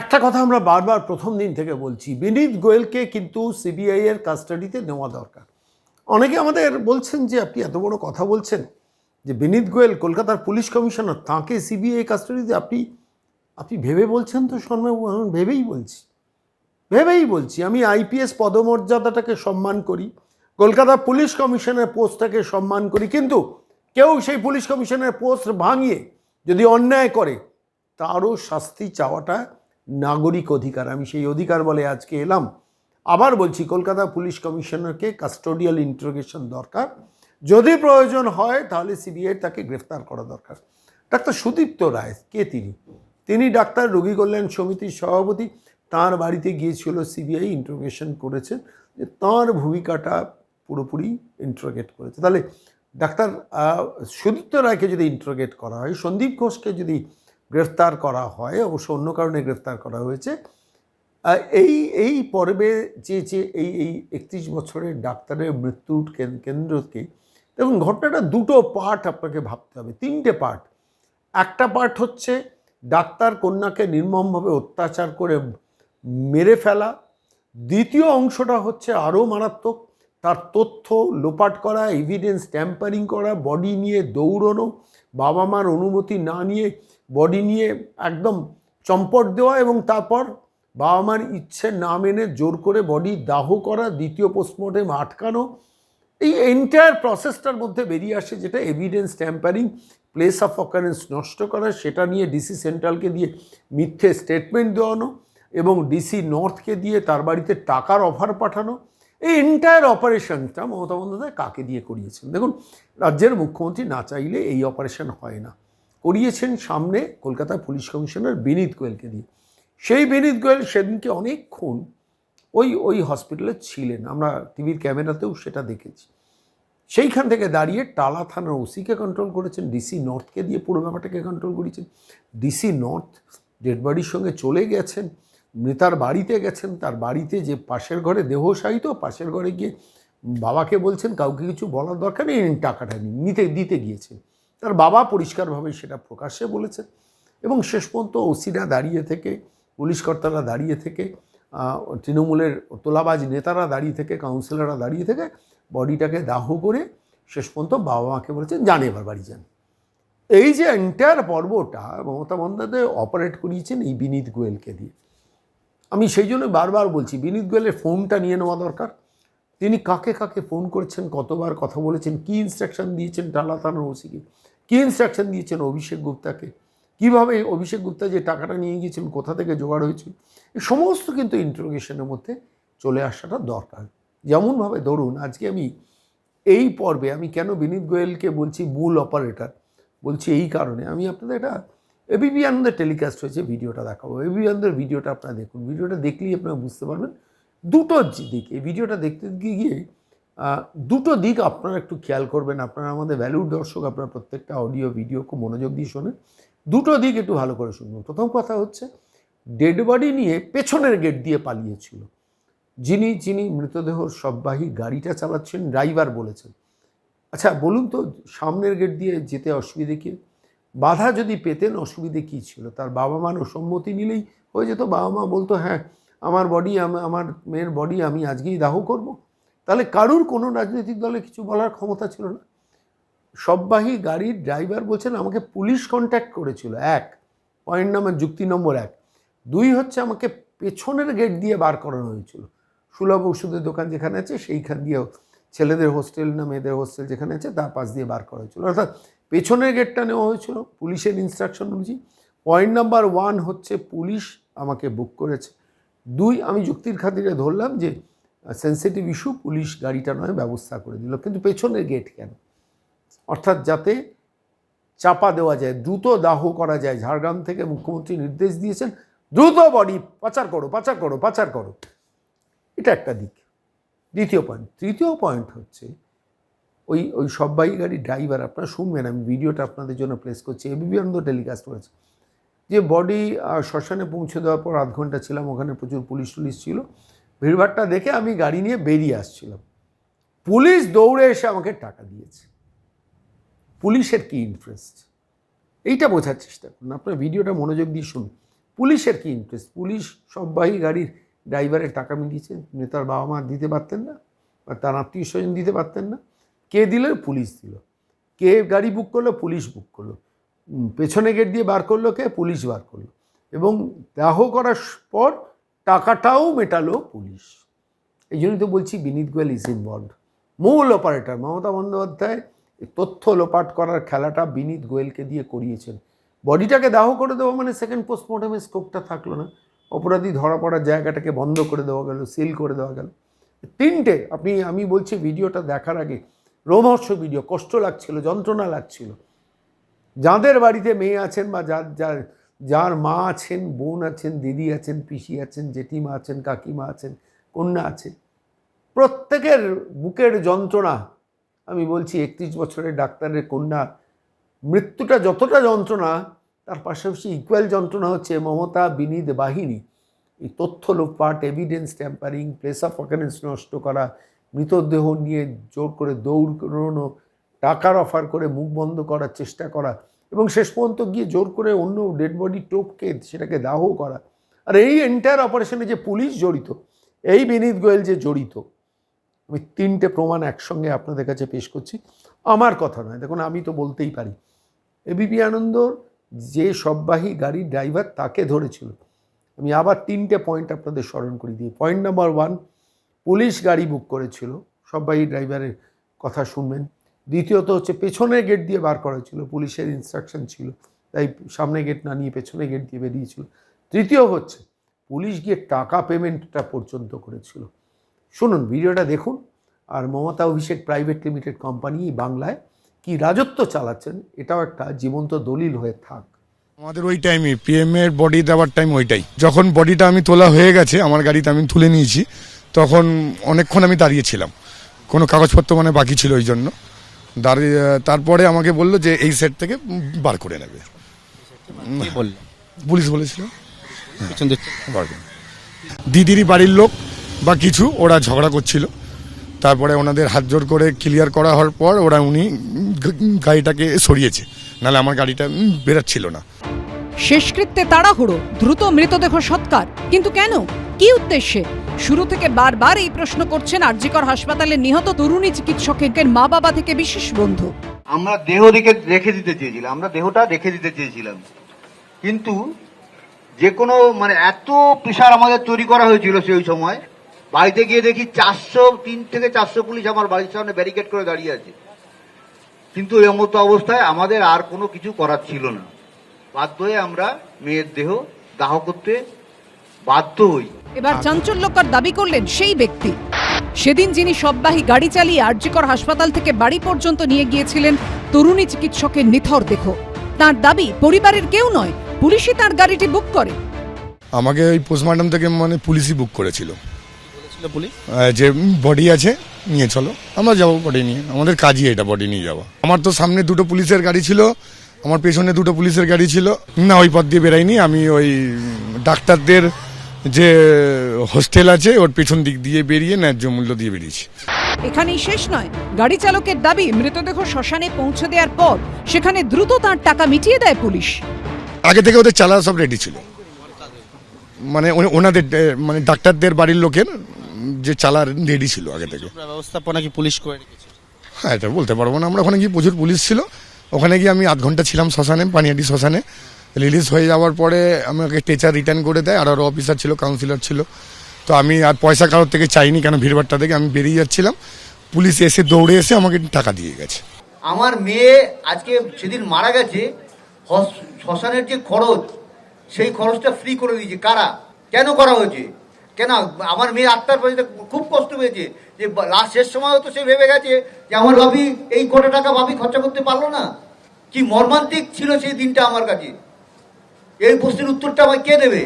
একটা কথা আমরা বারবার প্রথম দিন থেকে বলছি, বিনীত গোয়েলকে কিন্তু সিবিআই এর কাস্টাডিতে নেওয়া দরকার। অনেকে আমাদের বলছেন যে, আপনি এত বড় কথা বলছেন যে বিনীত গোয়েল কলকাতার পুলিশ কমিশনার, তাকে সিবিআই কাস্টাডিতে আপনি আপনি ভেবে বলছেন তো শর্মাবু আমি ভেবেই বলছি। ভেবেই বলছি, আমি আইপিএস পদমর্যাদাটাকে সম্মান করি, কলকাতা পুলিশ কমিশনের পোস্টটাকে সম্মান করি, কিন্তু কেউ সেই পুলিশ কমিশনের পোস্ট ভাঙিয়ে যদি অন্যায় করে, তারও শাস্তি চাওয়াটা নাগরিক অধিকার, আমি সেই অধিকার বলে আজকে এলাম। আবার বলছি, কলকাতা পুলিশ কমিশনারকে কাস্টোডিয়াল ইন্টারোগেশন দরকার। যদি প্রয়োজন হয়, তাহলে সিবিআই তাকে গ্রেফতার করা দরকার। ডাক্তার সুদীপ্ত রায়, কে তিনি? তিনি ডাক্তার রোগী কল্যাণ সমিতির সভাপতি। তার বাড়িতে গিয়েছিল সিবিআই ইন্টারোগেশন করেছেন। যে তাঁর ভূমিকাটা পুরোপুরি ইন্টারোগেট করেছে। তাহলে ডাক্তার সুদীপ্ত রায়কে যদি ইন্টারোগেট করা হয়, সন্দীপ ঘোষকে যদি গ্রেফতার করা হয়, অবশ্য অন্য কারণে গ্রেফতার করা হয়েছে। এই এই পর্বে যে যে, এই এই একত্রিশ বছরের ডাক্তারের মৃত্যুর কেন্দ্রকে, দেখুন ঘটনাটা দুটো পার্ট আপনাকে ভাবতে হবে, তিনটে পার্ট। একটা পার্ট হচ্ছে ডাক্তার কন্যাকে নির্মমভাবে অত্যাচার করে মেরে ফেলা। দ্বিতীয় অংশটা হচ্ছে আরও মারাত্মক, তার তথ্য লোপাট করা এভিডেন্স ট্যাম্পারিং করা বডি নিয়ে দৌড়নো বাবা মার অনুমতি না নিয়ে বডি নিয়ে একদম চম্পট দেওয়া এবং তারপর বাবা মার ইচ্ছে না মেনে জোর করে বডি দাহ করা, দ্বিতীয় পোস্টমর্টেম আটকানো, এই এন্টায়ার প্রসেসটার মধ্যে বেরিয়ে আসে যেটা evidence tampering place of occurrence নষ্ট করা, সেটা নিয়ে ডিসি সেন্ট্রালকে দিয়ে মিথ্যে স্টেটমেন্ট দেওয়ানো এবং ডিসি নর্থকে দিয়ে তার বাড়িতে টাকার অফার পাঠানো। এই এন্টায়ার অপারেশনটা মমতা বন্দ্যোপাধ্যায় কাকে দিয়ে করিয়েছেন? দেখুন, রাজ্যের মুখ্যমন্ত্রী না চাইলে এই অপারেশন হয় না। করিয়েছেন সামনে কলকাতা পুলিশ কমিশনার বিনীত গোয়েলকে দিয়ে। সেই বিনীত গোয়েল সেদিনকে অনেকক্ষণ ওই ওই হসপিটালে ছিলেন। আমরা টিভির ক্যামেরাতেও সেটা দেখেছি। সেইখান থেকে দাঁড়িয়ে টালা থানার ওসিকে কন্ট্রোল করেছেন ডিসি নর্থকে দিয়ে পুরো ব্যাপারটাকে কন্ট্রোল করেছেন। ডিসি নর্থ ডেড বডির সঙ্গে চলে গেছেন, মৃতার বাড়িতে গেছেন, তার বাড়িতে যে পাশের ঘরে দেহ সাহিত পাশের ঘরে গিয়ে বাবাকে বলছেন, কাউকে কিছু বলার দরকার নেই টাকাটা নিতে, দিতে গিয়েছেন। তার বাবা পরিষ্কারভাবে সেটা প্রকাশ্যে বলেছেন এবং শেষ পর্যন্ত ওসিরা দাঁড়িয়ে থেকে পুলিশ কর্তারা দাঁড়িয়ে থেকে তৃণমূলের তোলাবাজ নেতারা দাঁড়িয়ে থেকে, কাউন্সিলররা দাঁড়িয়ে থেকে বডিটাকে দাহ করে শেষ পর্যন্ত বাবা মাকে বলেছেন, যান এবার বাড়ি যান। এই যে এন্টায়ার পর্বটা মমতা বন্দ্যোপাধ্যায় অপারেট করিয়েছেন এই বিনীত গোয়েলকে দিয়ে। আমি সেই জন্য বারবার বলছি, বিনীত গোয়েলের ফোনটা নিয়ে নেওয়া দরকার। তিনি কাকে কাকে ফোন করেছেন, কতবার কথা বলেছেন, কী ইনস্ট্রাকশন দিয়েছেন টালা থানার ওসিকে, কী ইনস্ট্রাকশন দিয়েছেন অভিষেক গুপ্তাকে, কীভাবে অভিষেক গুপ্তা যে টাকাটা নিয়ে গিয়েছিলেন কোথা থেকে জোগাড় হয়েছিল এই সমস্ত কিন্তু ইন্টারোগেশনের মধ্যে চলে আসাটা দরকার। যেমনভাবে ধরুন, আজকে আমি এই পর্বে আমি কেন বিনীত গোয়েলকে বলছি মূল অপারেটর বলছি এই কারণে, আমি আপনাদের এটা এবিপি আনন্দের টেলিকাস্ট হয়েছে, ভিডিওটা দেখাবো। এবিপি আনন্দের ভিডিওটা আপনারা দেখুন। ভিডিওটা দেখলেই আপনারা বুঝতে পারবেন দুটো দিক, এই ভিডিওটা দেখতে গিয়ে দুটো দিক আপনারা একটু খেয়াল করবেন। আপনারা আমাদের ভ্যালুর দর্শক, আপনারা প্রত্যেকটা অডিও ভিডিও খুব মনোযোগ দিয়ে শোনেন। দুটো দিক একটু ভালো করে শুনবেন। প্রথম কথা হচ্ছে ডেড বডি নিয়ে পেছনের গেট দিয়ে পালিয়েছিল। যিনি যিনি মৃতদেহ সববাহী গাড়িটা চালাচ্ছেন ড্রাইভার বলেছেন। আচ্ছা বলুন তো, সামনের গেট দিয়ে যেতে অসুবিধে কি? বাধা যদি পেতেন, অসুবিধে কী ছিল? তার বাবা মার সম্মতি নিলেই হয়ে যেত। বাবা মা বলতো হ্যাঁ আমার বডি আমার মেয়ের বডি আমি আজকেই দাহ করব। তাহলে কারুর কোনো রাজনৈতিক দলে কিছু বলার ক্ষমতা ছিল না। সববাহী গাড়ির ড্রাইভার বলছেন, আমাকে পুলিশ কন্ট্যাক্ট করেছিল। এক। পয়েন্ট নাম্বার যুক্তি নম্বর এক। দুই হচ্ছে, আমাকে পেছনের গেট দিয়ে বার করানো হয়েছিল। সুলভ ওষুধের দোকান যেখানে আছে, সেইখান দিয়ে ছেলেদের হোস্টেল না মেয়েদের হোস্টেল যেখানে আছে, তার পাশ দিয়ে বার করা হয়েছিল। অর্থাৎ পেছনের গেটটা নেওয়া হয়েছিল, পুলিশের ইনস্ট্রাকশন অনুযায়ী। পয়েন্ট নাম্বার ওয়ান হচ্ছে, পুলিশ আমাকে বুক করেছে। দুই, আমি যুক্তির খাতিরে ধরলাম যে সেন্সিটিভ ইস্যু পুলিশ গাড়িটা নয়, ব্যবস্থা করে দিল। কিন্তু পেছনের গেট কেন? অর্থাৎ যাতে চাপা দেওয়া যায়, দ্রুত দাহ করা যায়, ঝাড়গ্রাম থেকে মুখ্যমন্ত্রী নির্দেশ দিয়েছেন, দ্রুত বডি পাচার করো পাচার করো পাচার করো। এটা একটা দিক। দ্বিতীয় পয়েন্ট তৃতীয় পয়েন্ট হচ্ছে, ওই ওই সব্বাই গাড়ি ড্রাইভার আপনারা শুনবেন, আমি ভিডিওটা আপনাদের জন্য প্লেস করছি এবিপি আনন্দ টেলিকাস্ট করেছে। যে বডি শ্মশানে পৌঁছে দেওয়ার পর আধ ঘণ্টা ছিলাম, ওখানে প্রচুর পুলিশ টুলিশ ছিল। ভিড়ভাড়টা দেখে আমি গাড়ি নিয়ে বেরিয়ে আসছিলাম। পুলিশ দৌড়ে এসে আমাকে টাকা দিয়েছে। পুলিশের কি ইন্টারেস্ট এইটা বোঝার চেষ্টা করুন। আপনার ভিডিওটা মনোযোগ দিয়ে শুনুন। পুলিশের কি ইন্টারেস্ট পুলিশ সববাহী গাড়ির ড্রাইভারের টাকা মিলিয়েছে নেতার বাবা মা দিতে পারতেন না বা তার আত্মীয় স্বজন দিতে পারতেন না। কে দিল? পুলিশ দিল। কে গাড়ি বুক করল? পুলিশ বুক করল। পেছনে গেট দিয়ে বার করল কে? পুলিশ বার করল। এবং দাহ করার পর টাকাটাও মেটালো পুলিশ। এই জন্যই তো বলছি বিনীত গোয়েল ইজ ইনভলভ মূল অপারেটর মমতা বন্দ্যোপাধ্যায় তথ্য লোপাট করার খেলাটা বিনীত গোয়েলকে দিয়ে করিয়েছেন। বডিটাকে দাহ করে দেওয়া মানে সেকেন্ড পোস্টমর্টমের স্কোপটা থাকল না। অপরাধী ধরা পড়ার জায়গাটাকে বন্ধ করে দেওয়া গেল সিল করে দেওয়া গেল। তিনটে, আপনি, আমি বলছি ভিডিওটা দেখার আগে, রোমহর্ষ ভিডিও কষ্ট লাগছিল, যন্ত্রণা লাগছিল। যাদের বাড়িতে মেয়ে আছেন বা যার যার যার মা আছেন, বোন আছেন, দিদি আছেন, পিসি আছেন, জেঠিমা আছেন, কাকিমা আছেন, কন্যা আছে প্রত্যেকের বুকের যন্ত্রণা, আমি বলছি একত্রিশ বছরের ডাক্তারের কন্যা, মৃত্যুটা যতটা যন্ত্রণা, তার পাশাপাশি ইকুয়াল যন্ত্রণা হচ্ছে মমতা বিনীত বাহিনী। এই তথ্য লোপাট evidence tampering place of occurrence নষ্ট করা, মৃতদেহ নিয়ে জোর করে দৌড়ানো টাকার অফার করে মুখ বন্ধ করার চেষ্টা করা এবং শেষ পর্যন্ত গিয়ে জোর করে অন্য ডেড বডি টোপকে সেটাকে দাহ করা। আর এই এন্টায়ার অপারেশনে যে পুলিশ জড়িত, এই বিনীত গোয়েল যে জড়িত, আমি তিনটে প্রমাণ একসঙ্গে আপনাদের কাছে পেশ করছি। আমার কথা নয়, দেখুন আমি তো বলতেই পারি। এবিপি আনন্দর যে সববাহী গাড়ির ড্রাইভার তাকে ধরেছিল। আমি আবার তিনটে পয়েন্ট আপনাদের স্মরণ করে দিই। পয়েন্ট নাম্বার ওয়ান পুলিশ গাড়ি বুক করেছিল। সববাহী ড্রাইভারের কথা শুনবেন। দ্বিতীয়ত হচ্ছে পেছনের গেট দিয়ে বার করা ছিল পুলিশের ইনস্ট্রাকশন ছিল, তাই সামনে গেট না নিয়ে পেছনে গেট দিয়ে বেরিয়েছিল। তৃতীয় হচ্ছে, পুলিশ গিয়ে টাকা পেমেন্টটা পর্যন্ত করেছিল। শুনুন, ভিডিওটা দেখুন, আর Mamata Abhishek private limited company বাংলায় কি রাজত্ব চালাচ্ছেন, এটাও একটা জীবন্ত দলিল হয়ে থাক। আমাদের ওই টাইমে পিএম এর বডি দেওয়ার টাইম ওইটাই। যখন বডিটা আমি তোলা হয়ে গেছে, আমার গাড়িতে আমি তুলে নিয়েছি, তখন অনেকক্ষণ আমি দাঁড়িয়েছিলাম কোনো কাগজপত্র মানে বাকি ছিল ওই জন্য। দাঁড়িয়ে তারপরে আমাকে বলল যে এই সেট থেকে বার করে নেবে। বলল? পুলিশ বলেছিল। দিদিরই বাড়ির লোক বা কিছু ওরা ঝগড়া করছিল। তারপরে ওনাদের হাত জোর করে ক্লিয়ার করা হওয়ার পর ওরা উনি গাড়িটাকে সরিয়েছে। নাহলে আমার গাড়িটা বেরাচ্ছিল না। শেষকৃত্যে তাড়াহুড়ো দ্রুত মৃতদেহ সৎকার। কিন্তু কেন? কি উদ্দেশ্যে? শুরু থেকে বারবার এই প্রশ্ন করছেন আরজিকর হাসপাতালে নিহত তরুণী চিকিৎসকের মা বাবা থেকে বিশেষ বন্ধু। আমরা দেহ রেখে রেখে দিতে চেয়েছিলাম, আমরা দেহটা রেখে দিতে চেয়েছিলাম। কিন্তু যে কোনো মানে এত প্রেশার আমাদের তৈরি করা হয়েছিল সেই সময়, বাড়িতে গিয়ে দেখি চারশো, তিন থেকে চারশো পুলিশ আমার বাড়ির সামনে ব্যারিকেড করে দাঁড়িয়ে আছে। কিন্তু এই মতো অবস্থায় আমাদের আর কোনো কিছু করার ছিল না। বাধ্য হয়ে আমরা মেয়ের দেহ দাহ করতে বাধ্য হই। এবার চাঞ্চল্যকর দাবি করলেন সেই ব্যক্তি। সেদিন যিনি সববাহী গাড়ি চালিয়ে আরজিকর হাসপাতাল থেকে বাড়ি পর্যন্ত নিয়ে গিয়েছিলেন তরুণী চিকিৎসকের নিথর দেহ। তার দাবি পরিবারের কেউ নয় পুলিশই তার গাড়িটি বুক করে। আমাকে ওই পোস্টমর্টম থেকে মানে পুলিশই বুক করেছিল। পুলিশ? যে বডি আছে নিয়ে চলো। আমরা যাব বডি নিয়ে। আমাদের কাজই এটা বডি নিয়ে যাওয়া। আমার তো সামনে দুটো পুলিশের গাড়ি ছিল আমার পেছনে দুটো পুলিশের গাড়ি ছিল। না ওই পথ দিয়ে বেরাইনি আমি ওই ডাক্তারদের যে হোস্টেল আছে ওর পেছন দিক দিয়ে বেরিয়ে ন্যায্য মূল্য দিয়ে বেরিয়েছি। এখানেই শেষ নয়। গাড়ি চালকের দাবি মৃতদেহ শ্মশানে পৌঁছে দেওয়ার পর সেখানে দ্রুত তার টাকা মিটিয়ে দেয় পুলিশ। আগে থেকে ওদের চালা সব রেডি ছিল। মানে ও- ওনাদের মানে ডাক্তারদের বাড়ির লোকের যে চালা রেডি ছিল আগে থেকে। ব্যবস্থাপনা কি পুলিশ করে রেখেছে? হ্যাঁ এটা বলতে পারব না। আমরা ওখানে গিয়ে প্রচুর পুলিশ ছিল। ওখানে গিয়ে আমি আধ ঘণ্টা ছিলাম শ্মশানে পানিয়াটি শ্মশানে। রিলিজ হয়ে যাওয়ার পরে আমাকে টেচার রিটার্ন করে দেয়, আর আরও অফিসার ছিল কাউন্সিলর ছিল। তো আমি আর পয়সা কারোর থেকে চাইনি, কেন ভিড়ভাড়টা থেকে আমি বেরিয়ে যাচ্ছিলাম। পুলিশ এসে দৌড়ে এসে আমাকে টাকা দিয়ে গেছে। আমার মেয়ে আজকে সেদিন মারা গেছে শ্মশানের যে খরচ, সেই খরচটা ফ্রি করে দিয়েছে। কারা? কেন করা হয়েছে? কেন? আমার মেয়ে আত্মার পাশে খুব কষ্ট পেয়েছে যে লাস্ট শেষ সময়ও তো সে ভেবে গেছে যে আমার ভাবি এই কোটি টাকা ভাবি খরচা করতে পারল না। কি মর্মান্তিক ছিল সেই দিনটা আমার কাছে। এই প্রশ্নের উত্তরটা আমায় কে দেবে?